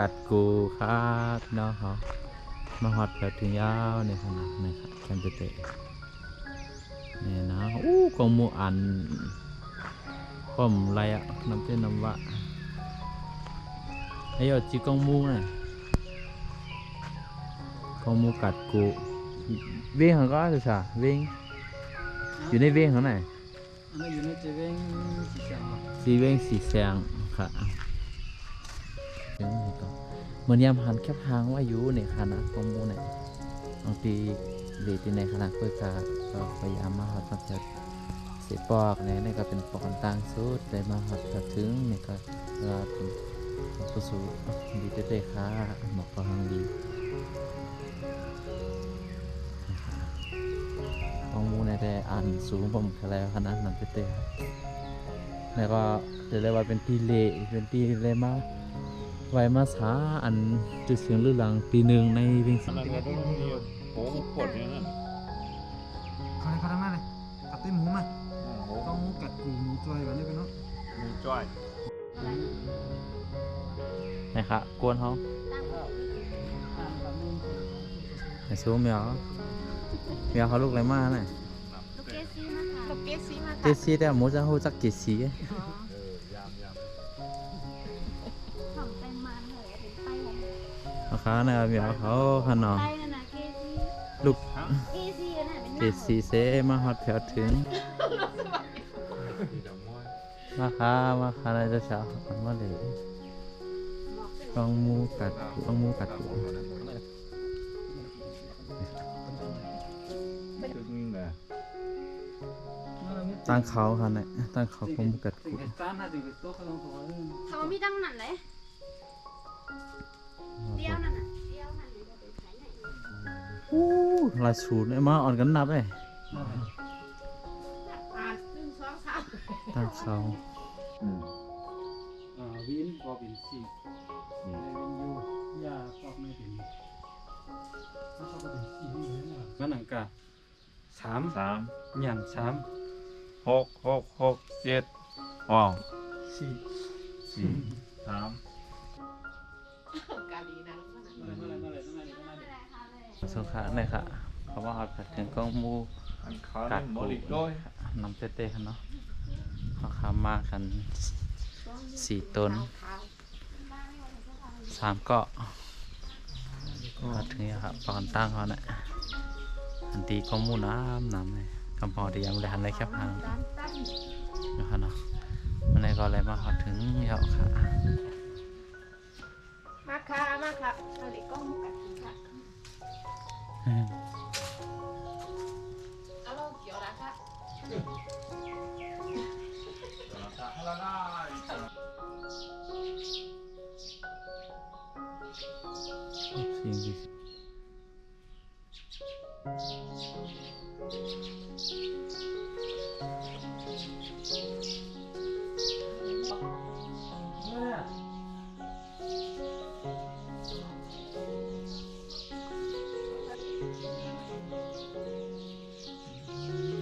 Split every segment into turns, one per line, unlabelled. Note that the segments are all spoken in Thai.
กัดกูครับเนาะเขามาฮอดแบบถึงยาวเนี่ยขนาดนี่ครับกันเตะเนี่ยนะอู้กองหมูอันป้อมไรอะน้ำเต้นน้ำวะไอ้ยอดจีกองหมูน่ะกองหมูกัดกูเว้งเขาก็จะสาเว้งอยู่ในเว้งเขาไหน
อันนั้นอยู่ในเจเวงสีเขียว
สีเว้งสีแสงค่ะ ถึงนี่ก็เมื่อนยามหันแคบหางว่าอยู่ในคณะกองมูเนี่ยบางทีเดทในคณะเพื่อกาก็พยายามมาหอดมาเกิดเสียปอกเนี่ยนี่ก็เป็นปอกกันต่างสุดได้มาหอดกระถึงนี่ก็ก็เป็นผู้สูดีเต้ๆค่ะหมอกก็หังดีกองมูในแต่อ่านสูงผมแล้วคณะนั้นเต้ๆแล้วก็จะเรียกว่าเป็นตีเละเป็นตีเละมาก ไว้มาช้าอันจุดเสียงลือหลังปีหนึ่งในวิ่งสิ
อะไรก็ต้องมีโอ้โหปวดอย่างนั้น
เขาเลยเขาทำมาเลยตับเต้หมูมา
โอ้โห
ต้องหมูกัดกูหมูจอยแบบนี้ไปเนาะ
มีจ้อย
นะครับกวนเขาไอ้ซูเมียวเมียวเขาลูกอะไรมาน่ะ
ลูกเกซี่นะคะลูกเกซี่มา
เจสซี่แต่หมูจะหูจักเจสซี่
นะ
คะนะครับเมียวเขาขนอ
ไตนั่นนะเกซี่
ลูก
เก
สีเซมาฮอดแถวถึงมาค่ะมาค่ะอะไรจะเช้ามาเลยลองมูกัดกูลองมูกัดกู
ตั้งเขา
ค่ะเนี่ยตั้งเขาของหมูกัด
สิ่
กู
งที่ต้านน่ะสิ่งที่โต๊ะเขาต้องขอ
เขามีตั้งนั่นเลย ลา
ยสูตรเนี่ยมาอ่อนกันนับเลย
อ่านหนึ่งสองสาม
ตั้งเขา
อืม
อ่าวินบอบินสี่ในวินยูยาฟอกไม่เป็นถ้าเขาเป็นสี่นี่เลยนะมันหนังกะสาม
สาม
หยันสาม
หกหกหกเจ็ดว้าว
สี่
สี่สาม
กาลีนะ
สงขลาเนี่ยค่ะเขาว่าเขาถึงกล้องหมู
อันขาหนึ่งหมดอีกด้วย
นำเต้ๆกันเนาะเขาขามากันสี่ต้นสามเกาะก็ถึงนี่ครับปอนตั้งเขาเนี่ยอันตีกล้องหมูน้ำน้ำเลยกำพอดียังไม่ได้หันเลยแคบหางนะครับเนาะมันในก็เลยมาเขาถึงเหยาะค่ะ
มาค่ะมาค่ะเอาเด็กกล้องมุกกัดค่ะ เ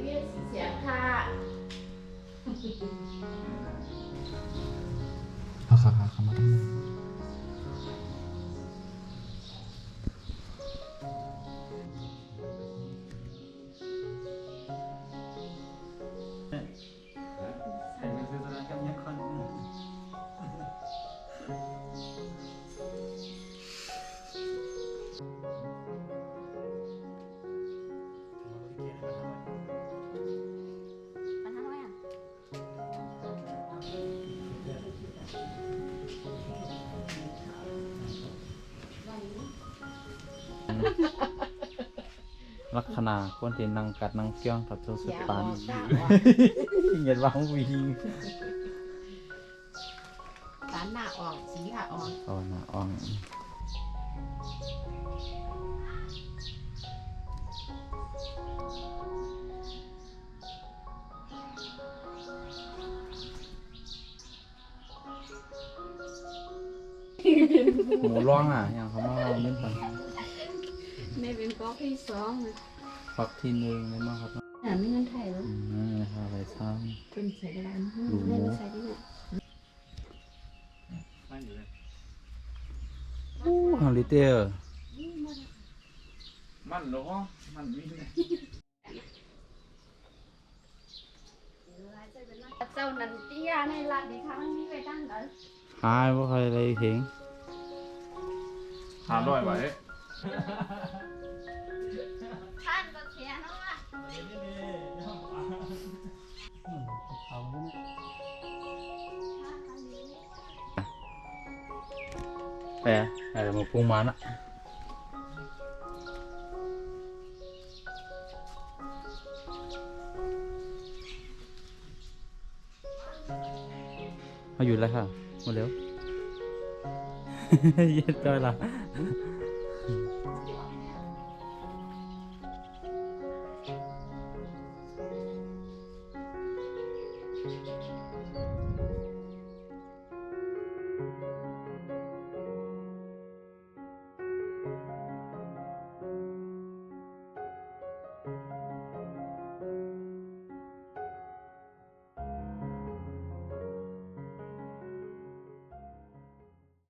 dapat.
Yo,
เอาเลย
งมุกกักค่ะ
Takut. Di ini
ซีเรียสเสียค่ะ
เอาขาขาขามาตรงนี้
ม
ลักษณะคนที่นั่งกัดนั่งเกี้ยงกับตัวสุดปานเงียบว่างวิ่
งตานหน้าออกสีค่ะออก
อ๋หน้าออกหมูร้องอะอย่างเขามาเล่นไป น
แม่เป็นก๊อกที่สองนะ
ฟักที่หนึ่งเลยมั้งครับ
หาไม่เงินไทยแล้ว
อืมนั่นนะครับไปสร้าง
เป็นใส่กระดาน
หรู
แม่ไม่ใส่ที่ไหน
มันอยู่เลย
อู้ฮังลิเตอร์
มันเหรอมันวิ่งเลย
เจ้านันเตี้ยในร้านดีค่ะมันมีไว้ตั้งเลย
หายว่าใครอะไรเพลง
หาร้อยไว้
ท่านก็เทียนแล้วว่ะ
เขาเนี่ย
แปะอะไรมาปรุงมันะเอาอยู่แล้วค่ะมดเร็ว เย็นจ้อยละ